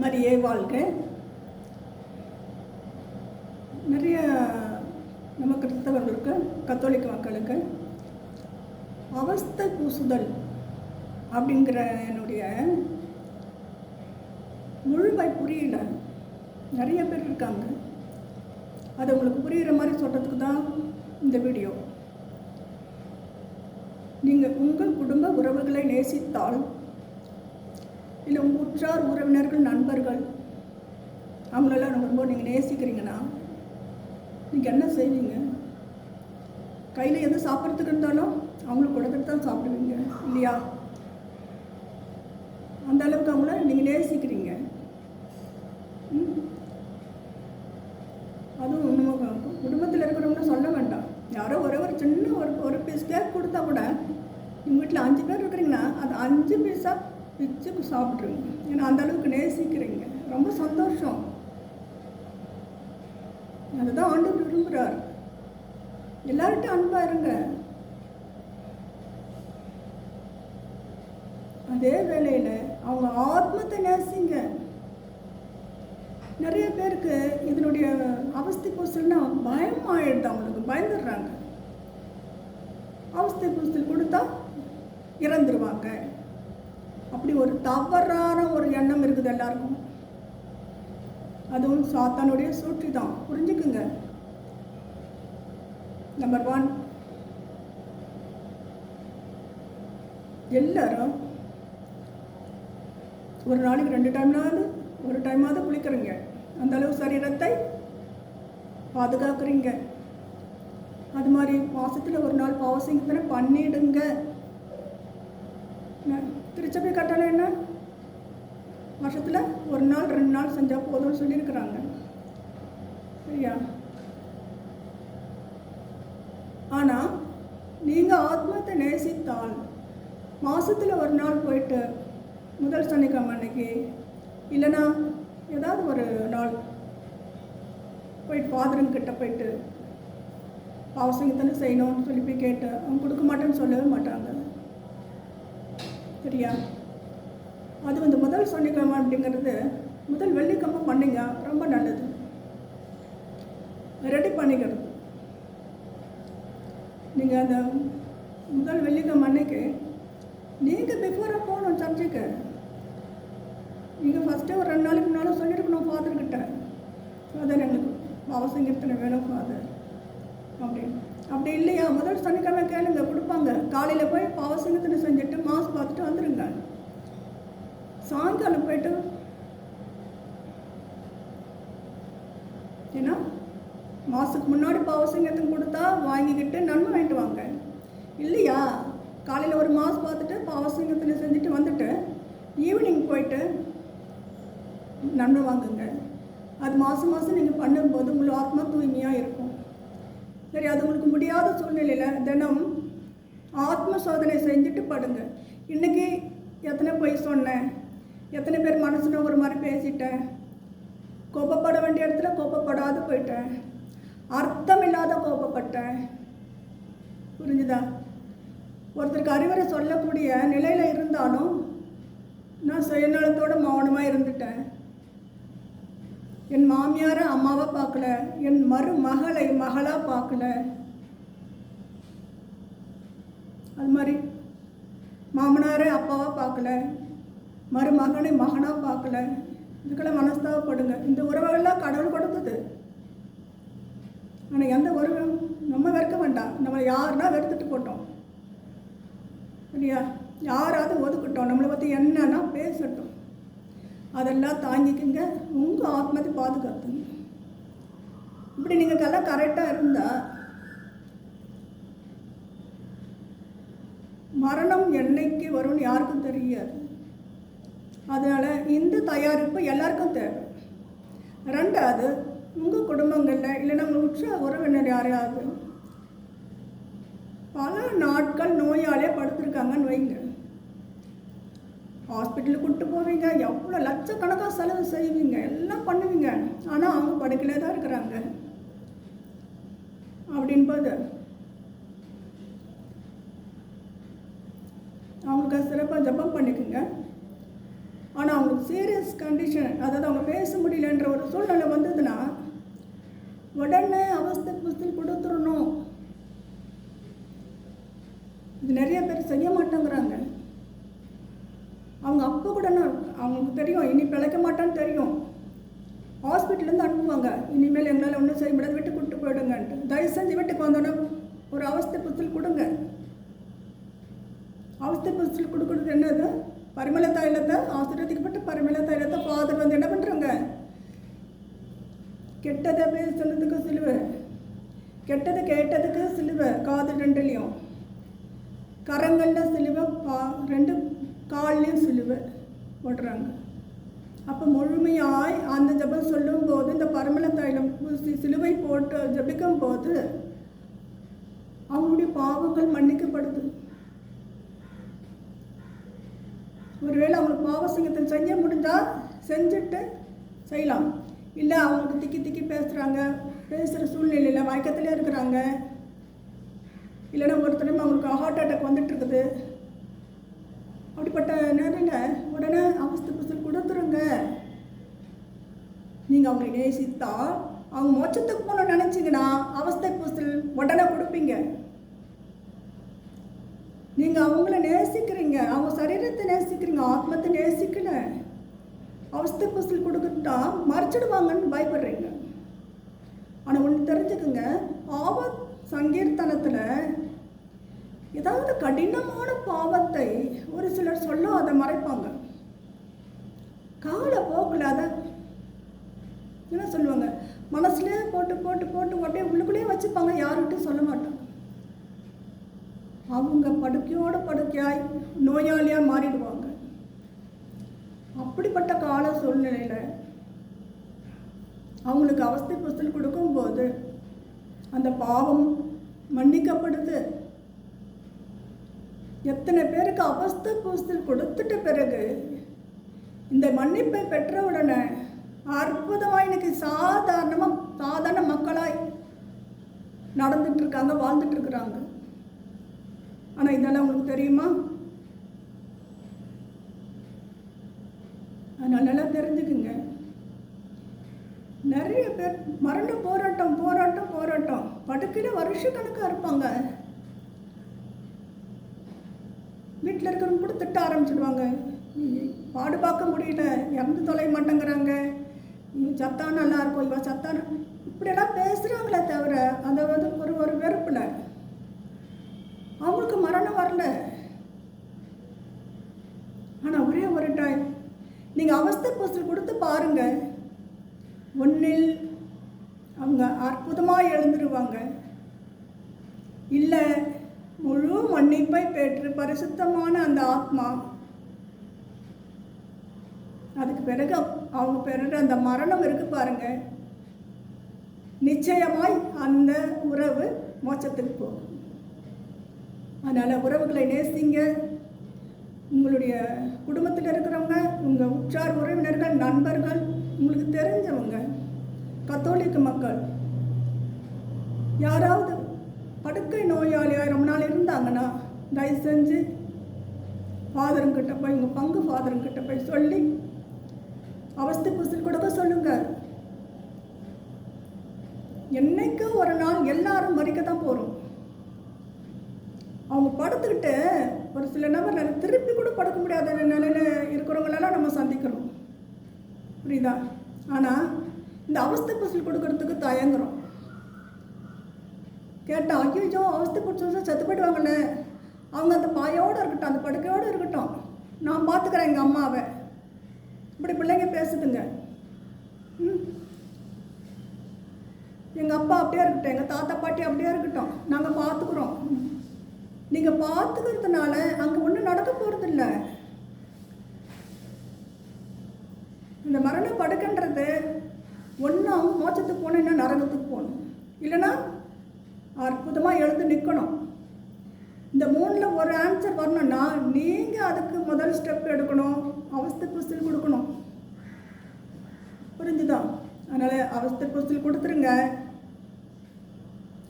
மரியே வாழ்க. நிறைய நம்ம கிறிஸ்தவர்களுக்கு கத்தோலிக்க மக்களுக்கு அவஸ்தை பூசுதல் அப்படிங்கிற என்னுடைய முழுமை புரியல நிறைய பேர் இருக்காங்க. அது உங்களுக்கு புரிகிற மாதிரி சொல்கிறதுக்கு தான் இந்த வீடியோ. நீங்கள் உங்கள் குடும்ப உறவுகளை நேசித்தால் இல்லை உங்கள் உற்றார் உறவினர்கள் நண்பர்கள் அவங்களெல்லாம் ரொம்ப நீங்கள் நேசிக்கிறீங்கன்னா நீங்கள் என்ன செய்வீங்க? கையில் எது சாப்பிட்றதுக்கு இருந்தாலும் அவங்களுக்கு கொடுத்துட்டு தான் சாப்பிடுவீங்க இல்லையா? அந்த அளவுக்கு அவங்கள நீங்கள் நேசிக்கிறீங்க. ம்? அதுவும் நம்ம குடும்பத்தில் இருக்கிறவங்க சொல்ல வேண்டாம். யாரோ ஒரே ஒரு சின்ன ஒரு ஒரு பீஸ் கேக் கொடுத்தா கூட உங்கள் வீட்டில் அஞ்சு பேர் இருக்கிறீங்கன்னா அது அஞ்சு பீஸாக பிச்சு சாப்பிட்ருங்க ஏன்னா அந்தளவுக்கு நேசிக்கிறீங்க. ரொம்ப சந்தோஷம். அதுதான் ஆண்டு விரும்புகிறார் எல்லார்ட்டும் அன்பாக இருங்க. அதே வேளையில் அவங்க ஆத்மத்தை நேசிங்க. நிறைய பேருக்கு இதனுடைய அவஸ்தை பூசல்னா பயம் ஆயிடுது அவங்களுக்கு. பயந்துடுறாங்க. அவஸ்தை பூசல் கொடுத்தா இறந்துருவாங்க. அப்படி ஒரு தவறான ஒரு எண்ணம் இருக்குது எல்லாருக்கும். அதுவும் சாத்தானுடைய சூழ்ச்சி தான் புரிஞ்சுக்குங்க. நம்பர் ஒன் எல்லாரும் ஒரு நாளைக்கு ரெண்டு டைம்னாவது ஒரு டைமாவது குளிக்கிறீங்க. அந்த அளவு சரீரத்தை பாதுகாக்கிறீங்க. அது மாதிரி மாசத்துல ஒரு நாள் பாவசிங்கத்தனை பண்ணிடுங்க. திருச்சபை கட்டளை என்ன? வருஷத்தில் ஒரு நாள் ரெண்டு நாள் செஞ்சால் போதும்னு சொல்லியிருக்கிறாங்க. சரியா? ஆனால் நீங்கள் ஆத்மத்தை நேசித்தால் மாதத்தில் ஒரு நாள் போயிட்டு முதல் சனிக்கிழமை அன்னைக்கு இல்லைன்னா ஏதாவது ஒரு நாள் போயிட்டு ஃபாதருங்கிட்ட போயிட்டு பாவசங்கத்தானே செய்யணும்னு சொல்லி போய் கேட்டு அவங்க கொடுக்க மாட்டேன்னு சொல்லவே மாட்டாங்க. சரியா? அது வந்து முதல் சனிக்கிழமை அப்படிங்கிறது முதல் வெள்ளிக்கிழமை பண்ணீங்க ரொம்ப நல்லது. ரெடி பண்ணிக்கிறது நீங்கள் அந்த முதல் வெள்ளிக்கிழமை அன்னைக்கு நீங்கள் பிஃபோராக போகணும் சர்ச்சுக்கு. நீங்கள் ஃபஸ்ட்டே ஒரு ரெண்டு நாளைக்கு முன்னால் சொல்லியிருக்கணும் ஃபாதர்கிட்ட ஃபாதர் எங்களுக்கு அவசியம் எத்தனை வேணும் ஃபாதர் அப்படின்னு. அப்படி இல்லையா? முதல் சனிக்கிழமை காலையில் போய் பாவசனத்தில் செஞ்சுட்டு மாஸ் பார்த்துட்டு வந்துடுங்க சாயங்காலம் போயிட்டு ஏன்னா மாதத்துக்கு முன்னாடி பாவசங்கத்தனை கொடுத்தா வாங்கிக்கிட்டு நன்மை வாங்கிட்டு வாங்க. இல்லையா? காலையில் ஒரு மாஸ் பார்த்துட்டு பாவசங்கத்தில் செஞ்சுட்டு வந்துட்டு ஈவினிங் போயிட்டு நன்மை வாங்குங்க. அது மாதம் மாதம் நீங்கள் பண்ணும்போது உங்கள் ஆத்மா தூய்மையாக இருக்கும். சரி அது உங்களுக்கு முடியாத சூழ்நிலையில் தினம் ஆத்ம சோதனை செஞ்சுட்டு படுங்க. இன்றைக்கி எத்தனை பொய் சொன்னேன்? எத்தனை பேர் மனசில் ஒரு மாதிரி பேசிட்டேன்? கோபப்பட வேண்டிய இடத்துல கோபப்படாது போயிட்டேன். அர்த்தம் இல்லாத கோபப்பட்டேன். புரிஞ்சுதா? ஒருத்தருக்கு அறிவுரை சொல்லக்கூடிய நிலையில் இருந்தாலும் நான் சுயநலத்தோடு மௌனமாக இருந்துட்டேன். என் மாமியாரை அம்மாவை பார்க்கல. என் மருமகளை மகளாக பார்க்கல. அது மாதிரி மாமனாரை அப்பாவாக பார்க்கல மருமகனை மகனாக பார்க்கல இதுக்கெல்லாம் மனஸ்தாபப்படுங்க. இந்த உறவுகள்லாம் கடவுள் கொடுத்தது. ஆனால் எந்த உறவும் நம்ம வெறுக்க வேண்டாம். நம்ம யாருன்னா வெறுத்துட்டு போட்டோம். இல்லையா? யாராவது ஒதுக்கட்டும். நம்மளை பற்றி என்னன்னா பேசட்டும். அதெல்லாம் தாங்கிக்குங்க. உங்கள் ஆத்மத்தை பாதுகாத்துங்க. இப்படி நீங்கள் எல்லாம் கரெக்டாக இருந்தால் மரணம் என்னைக்கு வரும்னு யாருக்கும் தெரியாது. அதனால் இந்த தயாரிப்பு எல்லாருக்கும் தேவை. ரெண்டாவது உங்கள் குடும்பங்களில் இல்லைன்னா உங்கள் உற்ற உறவினர் யாரையாவது பல நாட்கள் நோயாலே படுத்திருக்காங்கன்னு வைங்க. ஹாஸ்பிட்டலுக்கு கூப்பிட்டு போவீங்க எவ்வளோ லட்சக்கணக்காக செலவு செய்வீங்க எல்லாம் பண்ணுவீங்க. ஆனால் அவங்க படுக்கையிலே தான் இருக்கிறாங்க. அப்படின்போது அவங்களுக்கு சிறப்பாக ஜெபம் பண்ணிக்கோங்க. ஆனால் அவங்களுக்கு சீரியஸ் கண்டிஷன் அதாவது அவங்க பேச முடியலன்ற ஒரு சூழ்நிலை வந்ததுன்னா உடனே அவஸ்தை புஸ்தில் கொடுத்துடணும். இது நிறைய பேர் செய்ய மாட்டேங்கிறாங்க. அவங்க அப்போ கூட நான் அவங்களுக்கு தெரியும் இனி பிழைக்க மாட்டான்னு தெரியும். ஹாஸ்பிட்டலேருந்து அனுப்புவாங்க இனிமேல் எங்களால் ஒன்றும் செய்ய முடியாது வீட்டுக்கு கூப்பிட்டு போயிடுங்கன்ட்டு. தயவு செஞ்சு வீட்டுக்கு வந்தோன்னே ஒரு அவஸ்தை புத்தில் கொடுங்க. அவஸ்தை புஸ்தல் கொடுக்குறது என்னது? பரிமள தைலத்தை ஆசீர்வதிக்கப்பட்ட பரிமள தைலத்தை ஃபாதர் வந்து என்ன பண்ணுறாங்க கெட்டதை பேசுனதுக்கு சிலுவை. கெட்டதை கேட்டதுக்கு சிலுவை காது ரெண்டுலேயும். கரங்களில் சிலுவை பா ரெண்டு கால்லையும் சிலுவை ஓடுறாங்க அப்போ முழுமையாய் அந்த ஜெபம் சொல்லும்போது இந்த பரமல தைலம் பூசி சிலுவை போட்டு ஜெபிக்கும் போது அவங்களுடைய பாவங்கள் மன்னிக்கப்படுது. ஒருவேளை அவங்களுக்கு பாவசிங்கத்தை செய்ய முடிஞ்சால் செஞ்சுட்டு செய்யலாம். இல்லை அவங்களுக்கு திக்கி திக்கி பேசுகிறாங்க பேசுகிற சூழ்நிலையில் மயக்கத்திலே இருக்கிறாங்க. இல்லைன்னா ஒருத்தரும் அவங்களுக்கு ஹார்ட் அட்டாக் வந்துட்டு இருக்குது. அப்படிப்பட்ட நேரில் உடனே அவஸ்தை புசல் கொடுத்துருங்க. நீங்கள் அவங்களை நேசித்தா அவங்க மோச்சத்துக்கு போகணும்னு நினச்சிங்கன்னா அவஸ்தை புசல் உடனே கொடுப்பீங்க. நீங்கள் அவங்கள நேசிக்கிறீங்க. அவங்க சரீரத்தை நேசிக்கிறீங்க. ஆத்மத்தை நேசிக்கல. அவஸ்தை புஸ்தல் கொடுத்துட்டா மறைச்சிடுவாங்கன்னு பயப்படுறீங்க. ஆனால் ஒன்று தெரிஞ்சுக்குங்க. பாவ சங்கீர்த்தனத்தில் ஏதாவது கடினமான பாவத்தை ஒரு சிலர் சொல்ல அதை மறைப்பாங்க. கால போக்கில் அதை என்ன சொல்லுவாங்க? மனசுலேயே போட்டு போட்டு போட்டு அப்படியே உள்ளுக்குள்ளேயே வச்சுப்பாங்க. யாருக்கிட்டையும் சொல்ல மாட்டாங்க. அவங்க படுக்கையோடு படுக்கையாய் நோயாளியாக மாறிடுவாங்க. அப்படிப்பட்ட கால சூழ்நிலையில் அவங்களுக்கு அவஸ்தை புஸ்தல் கொடுக்கும்போது அந்த பாவம் மன்னிக்கப்படுது. எத்தனை பேருக்கு அவஸ்தை புஸ்தல் கொடுத்துட்ட பிறகு இந்த மன்னிப்பை பெற்ற உடனே அற்புதமாக இன்னைக்கு சாதாரணமாக சாதாரண மக்களாய் நடந்துட்டு இருக்காங்க வாழ்ந்துட்டு இருக்கிறாங்க. ஆனால் இதெல்லாம் உங்களுக்கு தெரியுமா? அதனால் நல்லா தெரிஞ்சுக்குங்க. நிறைய பேர் மரண போராட்டம் போராட்டம் போராட்டம். படுக்கையில் வருஷக்கணக்காக இருப்பாங்க. வீட்டில் இருக்கிறவங்க கூட திட்ட ஆரம்பிச்சிடுவாங்க. பாடு பார்க்க முடியல. இறந்து தொலைய மாட்டேங்கிறாங்க. இவன் சத்தா நல்லா இருக்கும் இவன் சத்தான இப்படியெல்லாம் பேசுகிறாங்களே தவிர அந்த வந்து ஒரு ஒரு வெறுப்பில். அவங்களுக்கு வரல. ஆனால் ஒரே ஒரு டைம் நீங்கள் அவஸ்தை போஸ்டர் கொடுத்து பாருங்க. ஒன்றில் அவங்க அற்புதமாக எழுந்துருவாங்க. இல்லை முழு மன்னிப்பை பெற்று பரிசுத்தமான அந்த ஆத்மா. அதுக்கு பிறகு அவங்க பெறுற அந்த மரணம் இருக்கு பாருங்க. நிச்சயமாய் அந்த உறவு மோட்சத்துக்கு போகும். அதனால் உறவுகளை நேசிங்க. உங்களுடைய குடும்பத்தில் இருக்கிறவங்க உங்கள் உற்றார் உறவினர்கள் நண்பர்கள் உங்களுக்கு தெரிஞ்சவங்க கத்தோலிக்க மக்கள் யாராவது படுக்கை நோயாளியாக ரொம்ப நாள் இருந்தாங்கன்னா தயவு செஞ்சு ஃபாதருங்கிட்ட போய் உங்கள் பங்கு ஃபாதருங்கிட்ட போய் சொல்லி அவஸ்தை புஸ்தல் கொடுக்க சொல்லுங்க. என்னைக்கு ஒரு நாள் எல்லாரும் மறிக்க தான் போகிறோம் அவங்க படுத்துக்கிட்டு ஒரு சில நபர் திருப்பி கூட படுக்க முடியாத நிலையில் இருக்கிறவங்களெல்லாம் நம்ம சந்திக்கிறோம் புரியுதா? ஆனால் இந்த அவஸ்தை பசில் கொடுக்கறதுக்கு தயங்குறோம். கேட்டால் ஐயோ அவஸ்தை பிடிச்சி செத்து போயிடுவாங்கல்ல. அவங்க அந்த பாயோடு இருக்கட்டும் அந்த படுக்கையோடு இருக்கட்டும். நான் பார்த்துக்கிறேன் எங்கள் அம்மாவை. இப்படி பிள்ளைங்க பேசுதுங்க. ம். எங்கள் அப்பா அப்படியே இருக்கட்டும் எங்கள் தாத்தா பாட்டி அப்படியே இருக்கட்டும். நாங்கள் பார்த்துக்குறோம் நீங்கள் பார்த்துக்கிறதுனால அங்கே ஒன்றும் நடக்க இல்லை இந்த மரண படுக்கன்றது ஒன்றும் மோச்சத்துக்கு போகணும் இன்னும் நரகத்துக்கு போகணும். இல்லைன்னா அற்புதமாக எழுந்து நிற்கணும் இந்த மூணில் ஒரு ஆன்சர் வரணும்னா நீங்கள் அதுக்கு முதல் ஸ்டெப் எடுக்கணும். அவஸ்தை புஸ்தல் கொடுக்கணும். புரிஞ்சுதான் அதனால் அவஸ்தை புஸ்தல் கொடுத்துருங்க.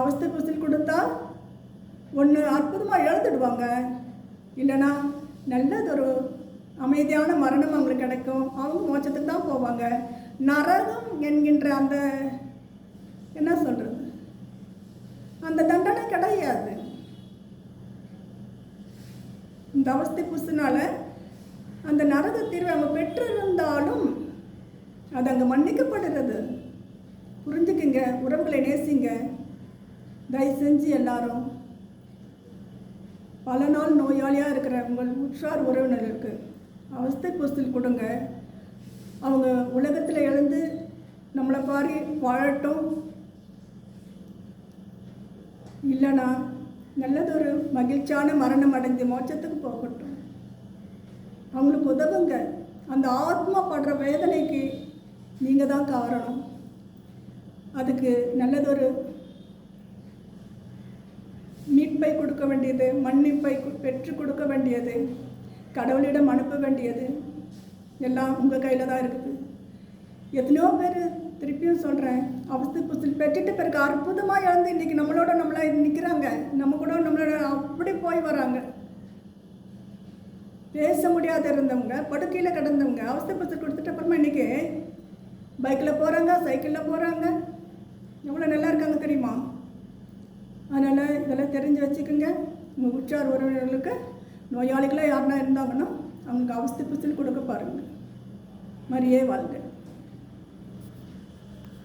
அவஸ்தை புஸ்தல் கொடுத்தா ஒன்று அற்புதமாக எழுந்துடுவாங்க இல்லைன்னா நல்லதொரு அமைதியான மரணம் அவங்களுக்கு கிடைக்கும். அவங்க மோச்சத்துக்கு தான் போவாங்க. நரகம் என்கின்ற அந்த என்ன சொல்கிறது அந்த தண்டனை கிடையாது. இந்த அவஸ்தை புசுனால அந்த நரக தீர்வை அவங்க பெற்றிருந்தாலும் அது அங்கே மன்னிக்கப்படுகிறது. புரிஞ்சுக்குங்க உறவுகளை நேசிங்க. தயவு செஞ்சு எல்லாரும் பல நாள் நோயாளியாக இருக்கிற உங்கள் உற்றார் உறவினருக்கு அவஸ்தை புஸ்தில் கொடுங்க. அவங்க உலகத்தில் எழுந்து நம்மளை பாரி வாழட்டும். இல்லைனா நல்லதொரு மகிழ்ச்சியான மரணம் அடைஞ்சு மோட்சத்துக்கு போகட்டும். அவங்களுக்கு உதவுங்க. அந்த ஆத்மா படுற வேதனைக்கு நீங்கள் தான் காரணம். அதுக்கு நல்லதொரு மன்னிப்பை கொடுக்க வேண்டியது மன்னிப்பை பெற்று கொடுக்க வேண்டியது கடவுளிடம் அனுப்ப வேண்டியது எல்லாம் உங்கள் கையில் தான் இருக்குது. எத்தனையோ பேர் திருப்பியும் சொல்கிறேன் அவஸ்தை புசில் பெற்றுட்டு பிறகு அற்புதமாக இழந்து இன்றைக்கி நம்மளோட நம்மளா நிற்கிறாங்க நம்ம கூட நம்மளோட அப்படி போய் வராங்க. பேச முடியாத இருந்தவங்க படுக்கையில் கிடந்தவங்க அவஸ்தை புசில் கொடுத்துட்டு அப்புறமா இன்றைக்கி பைக்கில் போகிறாங்க சைக்கிளில் போகிறாங்க எவ்வளோ நல்லா இருக்காங்க தெரியுமா? அதனால் இதெல்லாம் தெரிஞ்சு வச்சுக்கோங்க. உங்கள் உற்றார் உறவினர்களுக்கு நோயாளிகளாக யாருன்னா இருந்தாங்கன்னா அவங்களுக்கு அவஸ்தை புஸ்தில் கொடுக்க பாருங்கள் மாதிரியே வாழ்க.